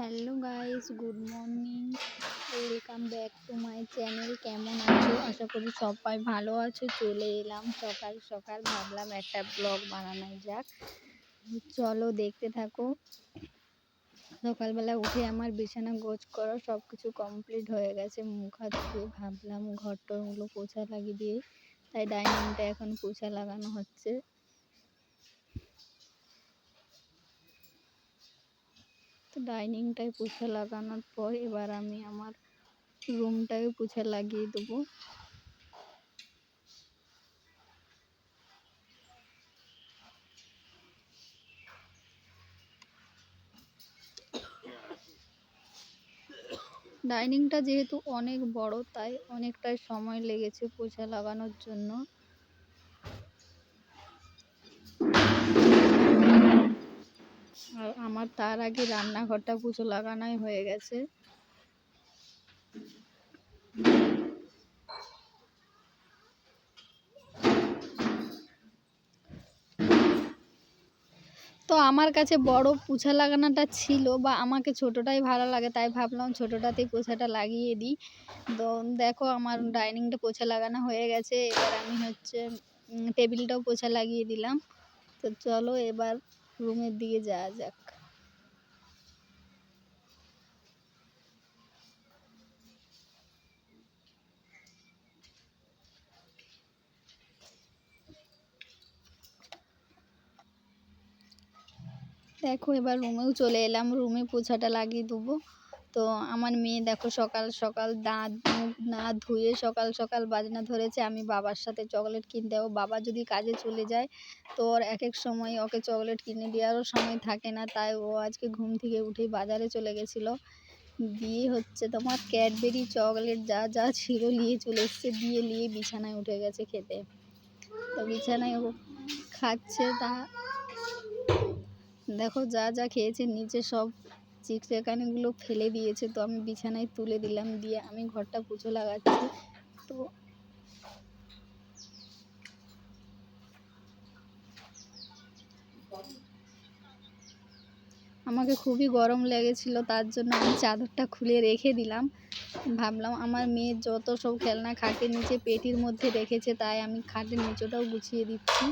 Hello guys good morning welcome back to my channel কেমন আছো? আশা করি সবাই ভালো আছো। চলে এলাম সকাল সকাল। ভাবলাম একটা ব্লগ বানানো যাক। চলো দেখতে থাকো। সকালবেলা উঠে আমার বিছানা গোছ করা সব কিছু কমপ্লিট হয়ে গেছে। মুখ হাত ধুয়ে ভাবলাম ঘরটরগুলো পোছা লাগিয়ে দিয়ে তাই ডাইনিংটা এখন পোছা লাগানো হচ্ছে। তো ডাইনিংটায় পুছে লাগানোর পর এবার আমি আমার রুমটায় পুছে লাগিয়ে দেবো। ডাইনিংটা যেহেতু অনেক বড়, তাই অনেকটাই সময় লেগেছে পোছা লাগানোর জন্য। আর আমার তার আগে রান্নাঘরটা পুজো লাগানোই হয়ে গেছে। তো আমার কাছে বড় পুছা লাগানোটা ছিল বা আমাকে ছোটোটাই ভালো লাগে, তাই ভাবলাম ছোটোটাতেই পোছাটা লাগিয়ে দিই। তো দেখো আমার ডাইনিংটা পোছা লাগানো হয়ে গেছে, এবার আমি হচ্ছে টেবিলটাও পোছা লাগিয়ে দিলাম। তো চলো এবার রুমের দিকে যাওয়া যাক। দেখো এবার রুমেও চলে এলাম। রুমে পোছাটা লাগিয়ে দেবো। তো আমার মেয়ে দেখো সকাল সকাল দাঁত মুখ না ধুয়ে সকাল সকাল বাজনা ধরেছে। আমি বাবার সাথে চকলেট কিনতে যাব। বাবা যদি কাজে চলে যায়, তো ওর এক এক সময় ওকে চকলেট কিনে দেওয়ারও সময় থাকে না। তাই ও আজকে ঘুম থেকে উঠেই বাজারে চলে গেছিল। দিয়ে হচ্ছে তোমার ক্যাডবেরি চকলেট যা যা ছিল নিয়ে চলে এসছে। দিয়ে, নিয়ে বিছানায় উঠে গেছে খেতে। তো বিছানায় ও খাচ্ছে তা। দেখো যা যা খেয়েছে, নিচে সব চিকচাকানিগুলো ফেলে দিয়েছে, তো আমি বিছানায় তুলে দিলাম দিয়ে আমি ঘরটা পুজো লাগাচ্ছি। তো আমাকে খুবই গরম লেগেছিল, তার জন্য আমি চাদরটা খুলে রেখে দিলাম। ভাবলাম আমার মেয়ের যত সব খেলনা খাটের নিচে, পেটির মধ্যে রেখেছে, তাই আমি খাটের নিচেটাও গুছিয়ে দিচ্ছি।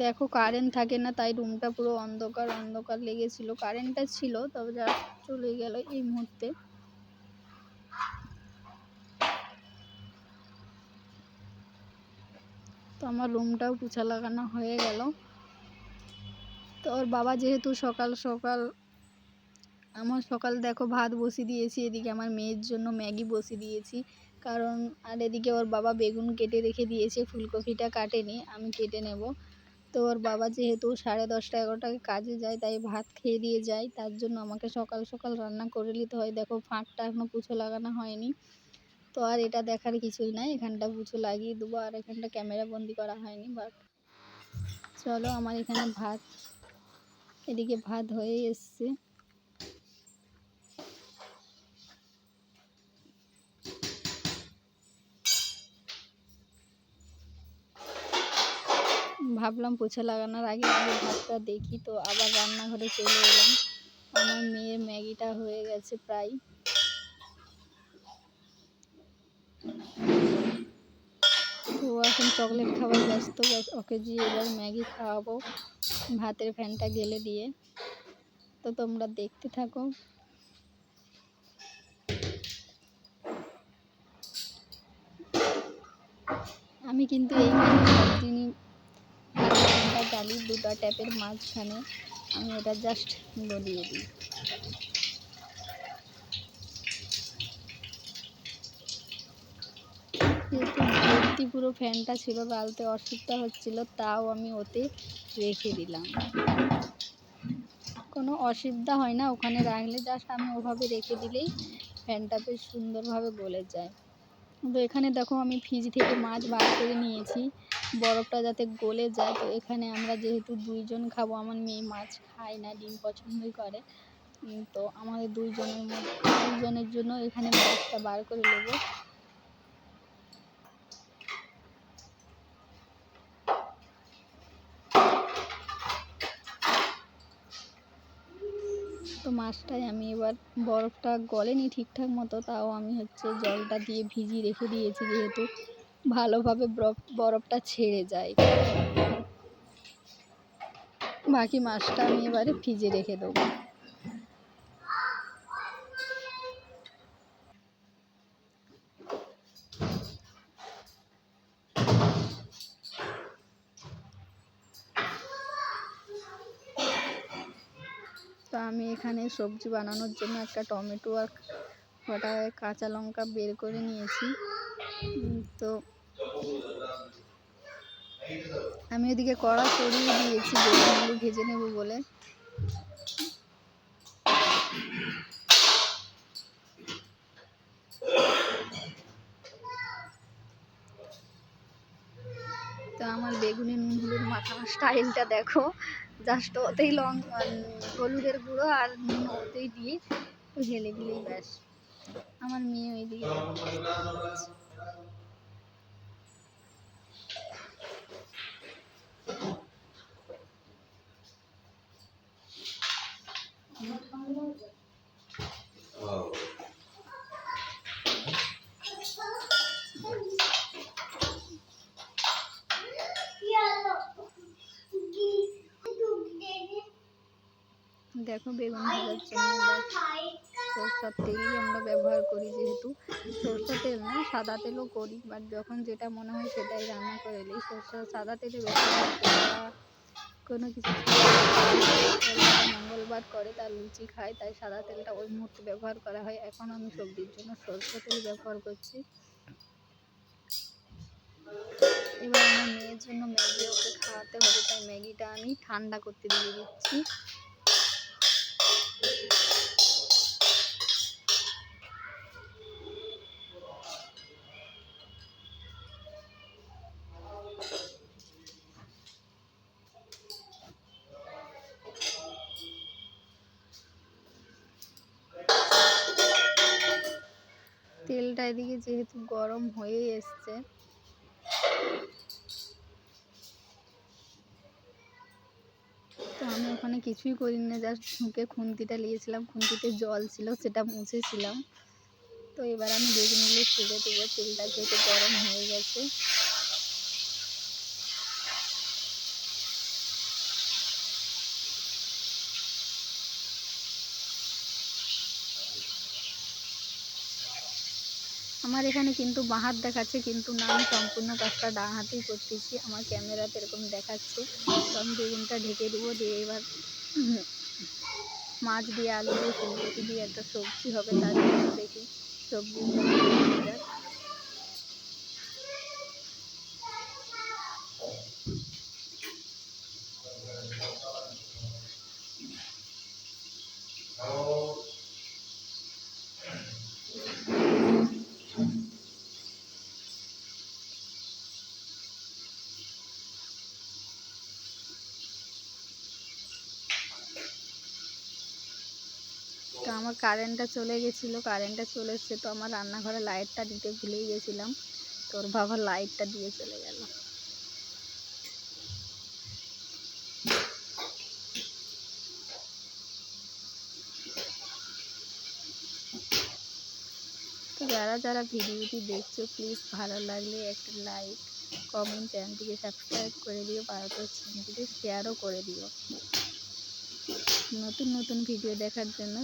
দেখো কারেন্ট থাকে না, তাই রুমটা পুরো অন্ধকার অন্ধকার লেগেছিল। কারেন্টটা ছিল, তবে যা চলে গেল এই মুহূর্তে। তো আমার রুমটাও পুছা লাগানো হয়ে গেল। তো ওর বাবা যেহেতু সকাল সকাল আমার সকাল দেখো ভাত বসিয়ে দিয়েছি, এদিকে আমার মেয়ের জন্য ম্যাগি বসিয়ে দিয়েছি। কারণ আর এদিকে ওর বাবা বেগুন কেটে রেখে দিয়েছে, ফুলকপিটা কাটেনি, আমি কেটে নেব। তো ওর বাবা যেহেতু সাড়ে দশটা, এগারোটায় কাজে যায়, তাই ভাত খেয়ে দিয়ে যায়, তার জন্য আমাকে সকাল সকাল রান্না করে নিতে হয়। দেখো ফাঁকটা এখনও পুছো লাগানো হয়নি। তো আর এটা দেখার কিছুই নাই, এখানটা পুছো লাগিয়ে দেবো, আর এখানটা ক্যামেরা বন্দি করা হয়নি বাট চলো আমার এখানে ভাত, এদিকে ভাত হয়ে এসছে। ভাবলাম পোছা লাগানোর আগে আগে ভাতটা দেখি, তো আবার রান্নাঘরে চলে এলাম। আমার মেয়ের ম্যাগিটা হয়ে গেছে প্রায়। তো এখন চকলেট খাবার ব্যস্ত, ওকে যে এবার ম্যাগি খাওয়াবো ভাতের ফ্যানটা গেলে দিয়ে। তো তোমরা দেখতে থাকো। আমি কিন্তু এই দিনই ডালি দুটো ট্যাপের মাঝখানে, আমি এটা জাস্ট গলিয়ে দিই। ভর্তি পুরো ফ্যানটা ছিল গালতে অসুবিধা হচ্ছিল, তাও আমি ওতে রেখে দিলাম। কোনো অসুবিধা হয় না, ওখানে রাখলে জাস্ট আমি ওভাবে রেখে দিলেই ফ্যানটা বেশ সুন্দরভাবে গলে যায়। তো এখানে দেখো আমি ফ্রিজ থেকে মাছ বার করে নিয়েছি। বরফটা যাতে গলে যায়, তো এখানে আমরা যেহেতু দুইজন খাব, আমার মেয়ে মাছ খায় না, ডিম পছন্দই করে তো আমাদের দুইজনের মধ্যে, দুইজনের জন্য এখানে বরফটা বার করে নেব। তো মাছটাই আমি এবার বরফটা গলেনি ঠিকঠাক মতো, তাও আমি হচ্ছে জলটা দিয়ে ভিজিয়ে রেখে দিয়েছি যেহেতু। ভালোভাবে বরফ, বরফটা ছেড়ে যায়। বাকি মাছটা আমি এবারে ভিজে রেখে দেবো। তো আমি এখানে সবজি বানানোর জন্য একটা টমেটো আর কাঁচা লঙ্কা বের করে নিয়েছি। তো আমি ওদিকে কড়া সরিয়ে দিয়েছি, বেগুনগুলো ভেজে নেব বলে। তো আমার বেগুনি নুন হলুদ মাখানোর স্টাইলটা দেখো। জাস্ট ওতেই লং হলুদের গুঁড়ো আর নুন ওতেই দিয়ে ঢেলে দিলেই ব্যাস। আমার মেয়ে ওইদিকে দেখো, বেগুন ভাজার জন্য সরষার তেলই আমরা ব্যবহার করি যেহেতু। সরষা তেল না, সাদা তেলও করি বাট যখন যেটা মনে হয় সেটাই রান্না করে নিই। সরষা, সাদা তেলে ব্যবহার কোনো কিছু মঙ্গলবার করে তার লুচি খায়, তাই সাদা তেলটা ওই মুহূর্তে ব্যবহার করা হয়। এখন আমি সবজির জন্য সরষে তেল ব্যবহার করছি। এবার আমার মেয়ের জন্য ম্যাগি ওকে খাওয়াতে হবে, তাই ম্যাগিটা আমি ঠান্ডা করতে দিয়ে দিচ্ছি। তেলটা এদিকে যেহেতু গরম হয়ে এসছে তো আমি ওখানে কিছুই করি না জাস্ট ঝুঁকে খুন্তিটা নিয়েছিলাম খুন্তিতে জল ছিল, সেটা মুছেছিলাম। তো এবার আমি বেগুনগুলো ছেড়ে দেবো, তেলটা যেহেতু গরম হয়ে গেছে। আমার এখানে কিন্তু বাঁ হাত দেখাচ্ছে, কিন্তু না আমি সম্পূর্ণ কাজটা ডান হাতেই করতেছি। আমার ক্যামেরাতে এরকম দেখাচ্ছে। তো আমি বেগুনটা ঢেকে দেবো দিয়ে এবার মাছ দিয়ে আলু দিয়ে ফুলকপি দিয়ে একটা সবজি হবে, তার জন্য দেখি সবজি তো আমার কারেন্টটা চলে গেছিল কারেন্টটা চলে এসছে, তো আমার রান্নাঘরে লাইটটা দিতে ভুলেই গেছিলাম। তোর বাবা লাইটটা দিয়ে চলে গেল। তো যারা যারা ভিডিওটি দেখছ প্লিজ ভালো লাগলে একটা লাইক কমেন্ট চ্যানেলটিকে সাবস্ক্রাইব করে দিও, ভারতের চ্যানেলটিকে শেয়ারও করে দিও। নতুন নতুন ভিডিও দেখার জন্য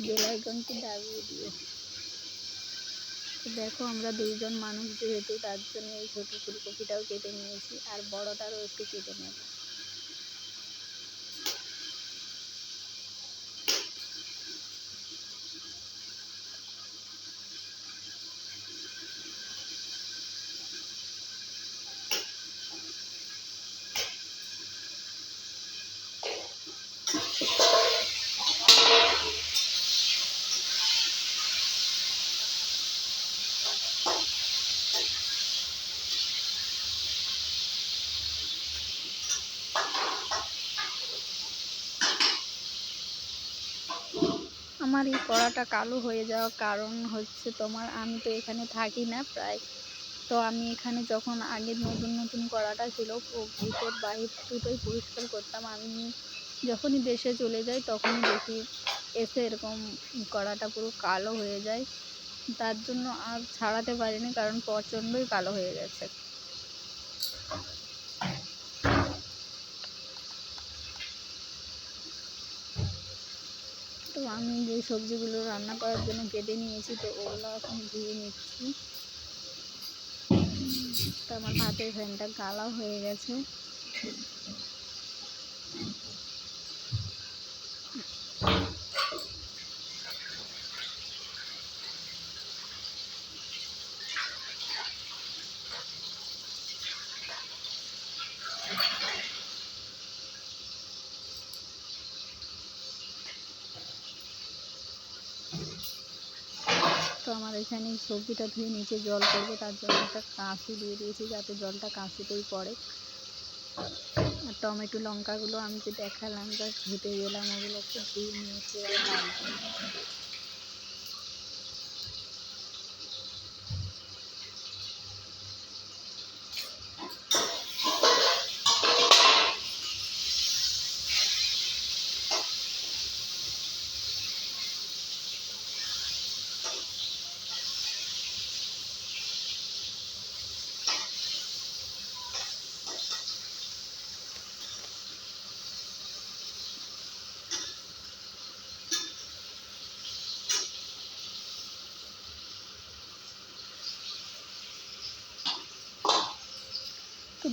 বেল আইকনটি দাবিয়ে দিও দেখো আমরা দুইজন মানুষ যেহেতু, তার জন্য এই ছোটো ফুলকপিটাও কেটে নিয়েছি, আর বড়টারও একটু কেটে নেব। আমার এই কড়াটা কালো হয়ে যাওয়ার কারণ হচ্ছে তোমার, আমি তো এখানে থাকি না প্রায়। তো আমি এখানে যখন আগে নতুন নতুন কড়াটা ছিল ভিতর বাহির দুটোই পরিষ্কার করতাম। আমি যখনই দেশে চলে যাই, তখনই দেখি এসে এরকম কড়াটা পুরো কালো হয়ে যায়। তার জন্য আর ছাড়াতে পারিনি, কারণ প্রচণ্ডই কালো হয়ে গেছে। তো আমি যে সবজিগুলো রান্না করার জন্য কেটে নিয়েছি, তো ওগুলো এখন ধুয়ে নিচ্ছি। তো আমার ভাতের ফ্যানটা কালা হয়ে গেছে। এখানে সবজিটা ধুয়ে নিচে জল পড়বে তার জন্য একটা কাঁচি দিয়ে দিয়েছি যাতে জলটা কাঁচিতেই পড়ে। আর টমেটো লঙ্কাগুলো আমি যে দেখালাম, যা ধুতে গেলাম, ওগুলোকে ধুয়ে নিয়েছি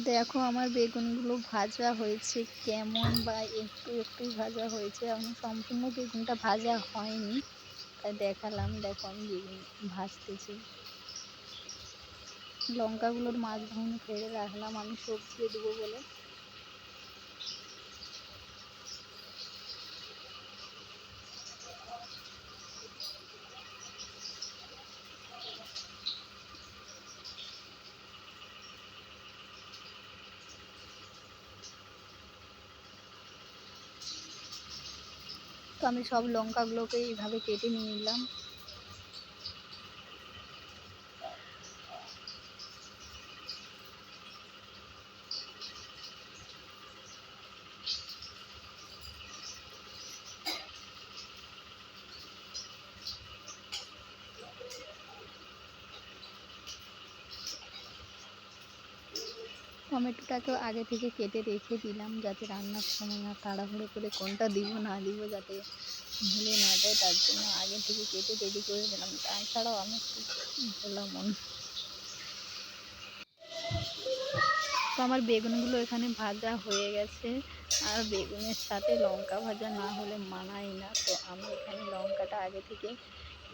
দেখো আমার বেগুনগুলো ভাজা হয়েছে কেমন বা একটু একটু ভাজা হয়েছে। আমি সম্পূর্ণ বেগুনটা ভাজা হয়নি, তাই দেখালাম, দেখো আমি বেগুন ভাজতেছি। লঙ্কাগুলোর ভাঙে ফেলে রাখলাম, আমি সবজি দেবো বলে। আমি সব লঙ্কাগুলোকে এইভাবে কেটে নিয়ে নিলাম। টমেটোটাকেও আগে থেকে কেটে রেখে দিলাম যাতে রান্নার সময় না তাড়াহুড়ো করে কোনটা দিব না দিব যাতে ভুলে না যায়, তার জন্য আগে থেকে কেটে রেডি করে দিলাম। তাছাড়াও আমি ভোলা মন তো আমার বেগুনগুলো এখানে ভাজা হয়ে গেছে। আর বেগুনের সাথে লঙ্কা ভাজা না হলে মানায় না। তো আমি এখানে লঙ্কাটা আগে থেকে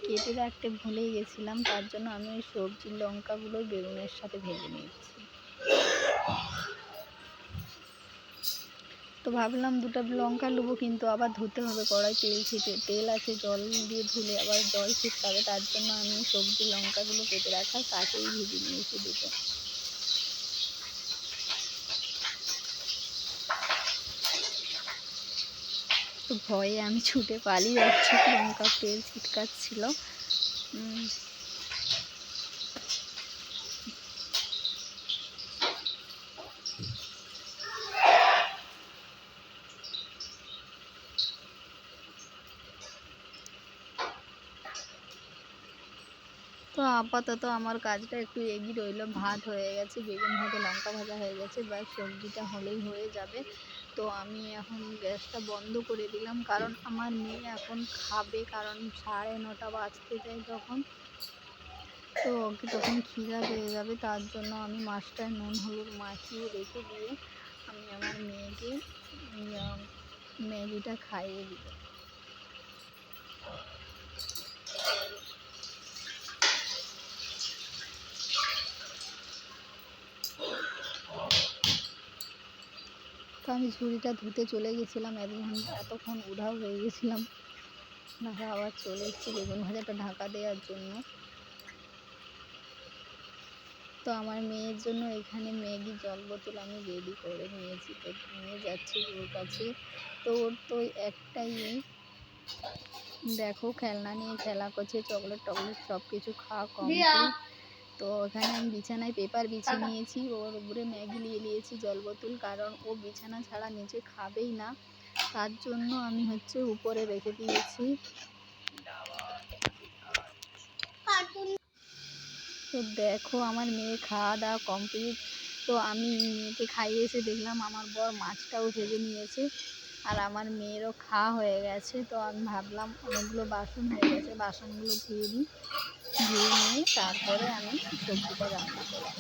কেটে রাখতে ভুলেই গেছিলাম। তার জন্য আমি ওই সবজির লঙ্কাগুলো বেগুনের সাথে ভেজে নিয়েছি। তো ভাবলাম দুটো লঙ্কা নেব কিন্তু আবার ধুতে হবে কড়াই তেল ছিটে। তেল আছে, জল দিয়ে ধুলে আবার জল ছিটকাবে, তার জন্য আমি সবজি লঙ্কাগুলো কেটে রাখা, তাকেই ভেজে নিয়েছি দুটো। তো ভয়ে আমি ছুটে পালিয়ে যাচ্ছি লঙ্কা তেল ছিটকাচ্ছিল। তো আপাতত আমার কাজটা একটু এগিয়ে রইল। ভাত হয়ে গেছে, বেগুন ভাজা, লঙ্কা ভাজা হয়ে গেছে বা সবজিটা হলেই হয়ে যাবে। তো আমি এখন গ্যাসটা বন্ধ করে দিলাম, কারণ আমার মেয়ে এখন খাবে, কারণ সাড়ে নটা বাজতে যায় তখন তো ওকে তখন খিদা পেয়ে যাবে, তার জন্য আমি মাছটায় নুন, হলুদ মাখিয়ে রেখে দিয়ে আমি আমার মেয়েকে ম্যাগিটা খাইয়ে দিব আমি ঝুড়িটা ধুতে চলে গেছিলাম এক ঘণ্টা এতক্ষণ উধাও হয়ে গেছিলাম। ঢাকা আবার চলে এসেছি বেগুন ভাজাটা ঢাকা দেওয়ার জন্য। তো আমার মেয়ের জন্য এখানে ম্যাগি জল বোতল আমি রেডি করে নিয়েছি। তো নিয়ে যাচ্ছি ওর কাছে। তো ওর তো একটাই দেখো খেলনা নিয়ে খেলা করছে, চকলেট টকলেট সব কিছু খাওয়া কমপ্লিট তো ওখানে আমি বিছানায় পেপার বিছিয়ে নিয়েছি ওর উপরে ম্যাগি নিয়ে নিয়েছি জল বোতল কারণ ও বিছানা ছাড়া নিচে খাবেই না। তার জন্য আমি হচ্ছে উপরে রেখে দিয়েছি। তো দেখো আমার মেয়ে খাওয়া দাওয়া কমপ্লিট। তো আমি মেয়েকে খাইয়ে এসে দেখলাম আমার বর মাছটাও ভেজে নিয়েছে। আর আমার মেয়েরও খাওয়া হয়ে গেছে, তো আমি ভাবলাম অনেকগুলো বাসন হয়ে গেছে, বাসনগুলো ধুয়ে নিই ধুয়ে নিয়ে তারপরে আমি সবজিটা রান্না করব।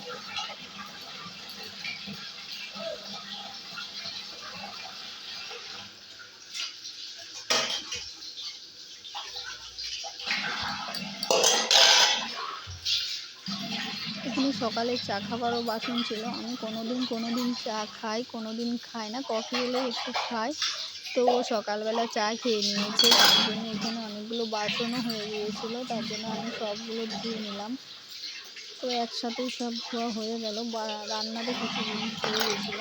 এখানে সকালে চা খাবারও বাসন ছিল। আমি কোনো দিন কোনো দিন চা খাই কোনো দিন খাই না, কফি হলে একটু খাই। তো সকালবেলা চা খেয়ে নিয়েছে। তার জন্য এখানে অনেকগুলো বাসনও হয়ে গিয়েছিল, তার জন্য আমি সবগুলো ধুয়ে নিলাম। তো একসাথেই সব ধোয়া হয়ে গেল। রান্নাতে কিছু জিনিস হয়ে গেছিল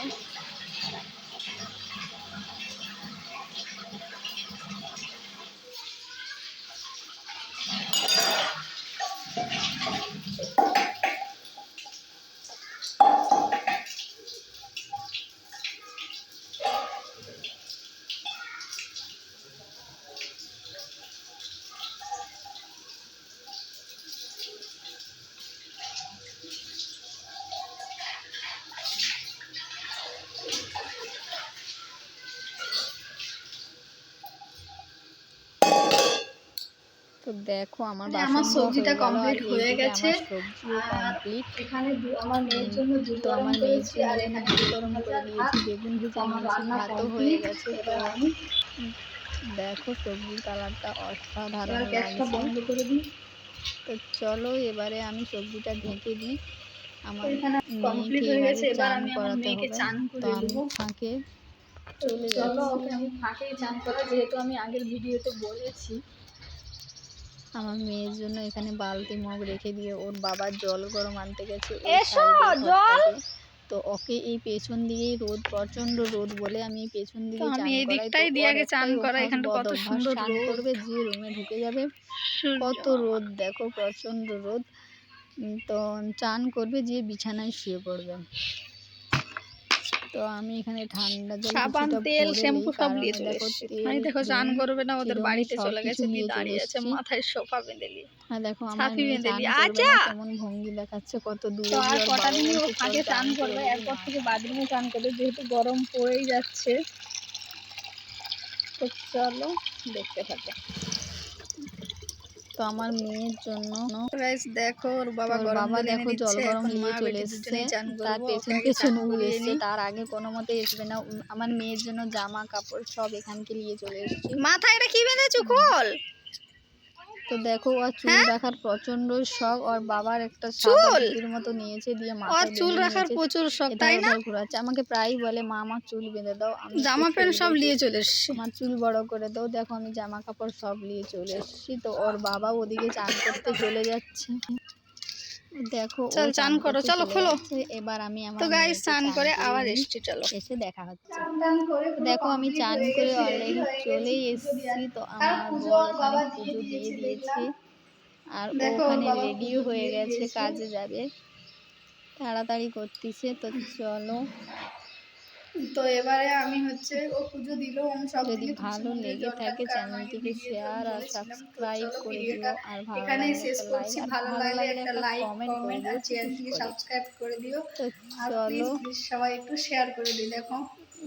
তো দেখো আমার মানে আমার সবজিটা complete হয়ে গেছে। কমপ্লিট এখানে আমার মেয়ের জন্য গরম আমার মেয়ের আর এখানে দুধ গরম করে। দিয়েছি বেগুন ভেজে আমার নিয়েছি রান্না ভাতও হয়ে গেছে। এবার আমি দেখো সবজির কালারটা অসাধারণ গ্যাসটা বন্ধ করে দিই। তো চলো এবারে আমি সবজিটা ঢেকে দিই। আমার মেয়েকে হয়ে গেছে, এবার চান আমি আমার করাতে মেয়েকে হবে। চান তো করে আমি ফাঁকে চলে চলো ওকে আমি ফাঁকেই চান করা যেহেতু আমি আগের ভিডিওতে বলেছি আমার মেয়ের জন্য এখানে বালতি মগ রেখে দিয়ে ওর বাবার জল গরম আনতে গেছে! তো ওকে এই পেছন দিয়েই রোদ প্রচণ্ড রোদ বলে আমি পেছন দিকে আমি এই দিকটাই দিয়ে আগে চান করা, এখানটা কত সুন্দর রোদ। করবে যে রুমে ঢুকে যাবে। কত রোদ দেখো প্রচণ্ড রোদ। তো চান করবে যে বিছানায় শুয়ে পড়বে। তো আমি এখানে ঠান্ডা জল সাবান তেল শ্যাম্পু সব নিয়ে চলে এসেছি। আমি দেখো চান ক্রিম, করবে না ওদের বাড়িতে চলে গেছে নিয়ে দিয়ে দাঁড়িয়ে আছে মাথায় সোফা বেঁধে নিয়ে আর দেখো আমার বেঁধে চান দিয়ে, করবে কেমন ভঙ্গি দেখাচ্ছে কত দূরে আর কটা দিন ও ফাঁকে চান করবে এরপর। থেকে বাথরুমে চান করবে যেহেতু গরম পড়েই যাচ্ছে। তো চলো দেখতে থাকো। তো আমার মেয়ের জন্য। দেখো ওর বাবা গরম বাবা দেখো জল গরম নিয়ে চলে এসেছে। তার পেছন পেছন নিই। তার আগে কোনো মতে আসবে না। আমার মেয়ের জন্য জামা কাপড় সব এখানকে নিয়ে চলে এসেছে। মাথায় এটা কি বেঁধেছো খোল। তো দেখো ওর চুল হ্যাঁ? রাখার প্রচণ্ড শখ। ওর বাবার একটা চুল? এর মতো নিয়েছে দিয়ে মাথায় চুল রাখার প্রচুর শখ তাই না? ঘোরাচ্ছে। আমাকে প্রায়ই বলে মা আমার চুল বেঁধে দাও আমি জামা প্যান্ট সব নিয়ে চলে এসেছি। আমার চুল বড় করে দাও দেখো আমি জামা কাপড় সব নিয়ে চলে এসেছি। তো ওর বাবা ওদিকে চান করতে চলে যাচ্ছে। দেখো চল, চান করো, চলো, খোলো। এবার আমি আমার তো গাইস চান করে আবার এসছি চলো। এসে দেখা হচ্ছে। দেখো আমি চান করে অলরেডি চলেই এসেছি। তো আমার ওখানে পুজো দিয়ে দিয়েছে। আর ওখানে রেডিও হয়ে গেছে কাজে যাবে। তাড়াতাড়ি করতেছে তো চলো। তো এবারে আমি হচ্ছে ও পুজো দিল আমি সব যদি ভালো লেগে থাকে চ্যানেলটিকে শেয়ার আর সাবস্ক্রাইব করে দিও আর ভালো এখানেই শেষ একটা করছি। ভালো লাগলে একটা লাইক কমেন্ট আর চ্যানেলটিকে সাবস্ক্রাইব করে দিও। আর প্লিজ সবাই একটু শেয়ার করে দিও দেখো।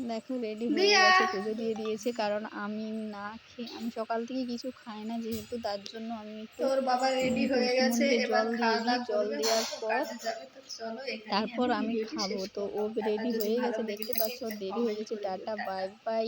দেখো রেডি হয়ে গেছে পুজো দিয়ে দিয়েছে কারণ আমি না খেয়ে আমি সকাল থেকে কিছু খাই না যেহেতু তার জন্য আমি তোর বাবা রেডি হয়ে গেছে জল দিয়ে জল দেওয়ার পর তারপর আমি খাব। তো ও রেডি হয়ে গেছে দেখতে পাচ্ছ দেরি হয়ে গেছে টাটা। Bye bye